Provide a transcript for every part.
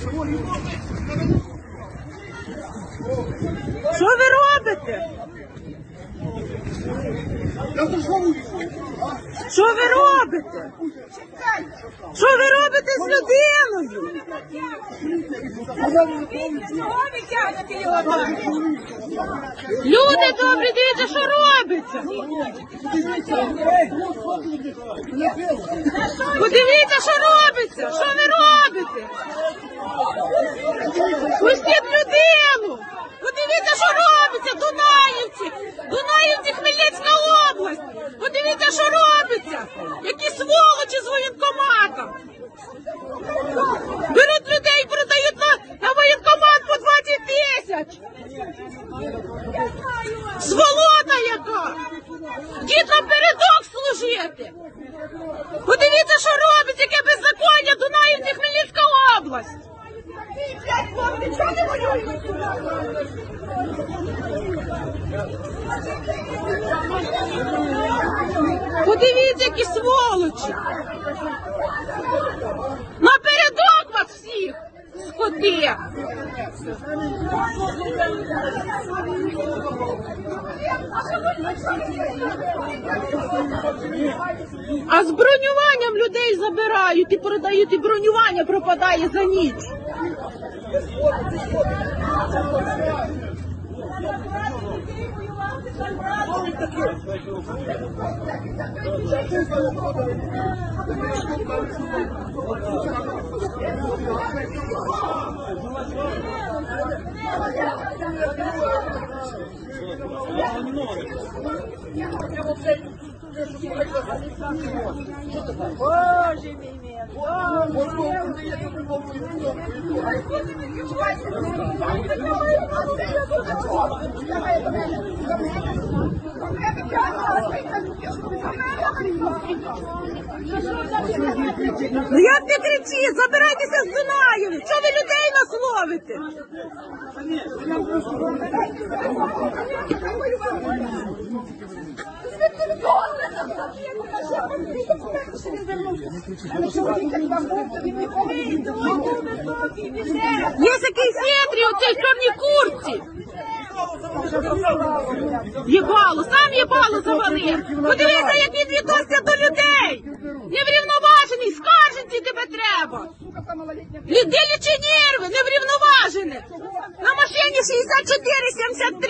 Що ви робите? Що ви робите? Що ви робите з людиною? Люди добрі, дивіться, що робиться. Подивіться, що робиться. Що ви робите? Пустіть людину. Подивіться, що робиться. Дунаївці. Дунаївці, Хмельницька область. Подивіться, що робиться. Які сволочі з воєнкоматом. Беруть людей, продають на, на воєнкомат по 20 тисяч. Сволота яка! Дід передок служити! Подивіться, що робить, яке беззаконня Дунаївці Хмельницька область! Подивіться, які сволочі! Скоти! А з бронюванням людей забирають і продають, і бронювання пропадає за ніч. Боже мій. Ну як ти кричиш? Забирайтеся з Дунаєві! Чого ви людей ловите? Є такий хитрий у цій чорній куртці. Єбало, сам єбало завалив. Подивіться, як він відноситься до людей. Неврівноважений, скарженці тебе треба. Де лічі нерви, неврівноважений. На машині 6473.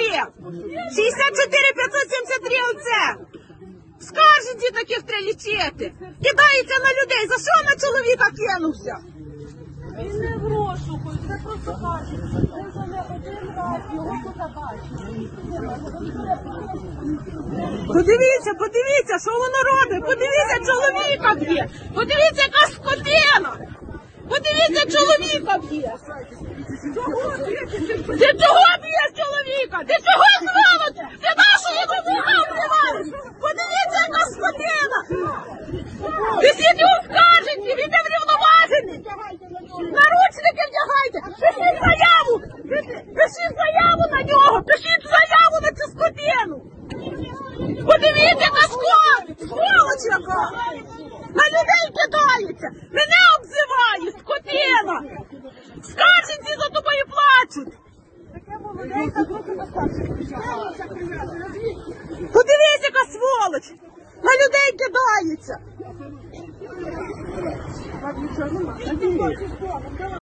64 573 оце. Скарженці таких треба лічити. Кидається на людей. За що на чоловіка кинувся? Він не в це просто кажуть. Подивіться, подивіться, що воно робить. Подивіться, чоловіка б'є. Подивіться, яка скотина. Подивіться, чоловіка б'є. Ти чого б'єш чоловіка? Ти чого сволоч? Ти нашої вимога вбиваєш? Подивіться, яка скотина. Ти сидів в каженці, він не врівноважений. Наручники вдягайте. Пишіть заяву. Пишіть заяву на нього. Пишіть заяву на цю скотину. Подивіться, яка скот! Сволоч яка! На людей кидається! Мене обзиває, скотина! Скарженці за тобою плачуть! Подивіться,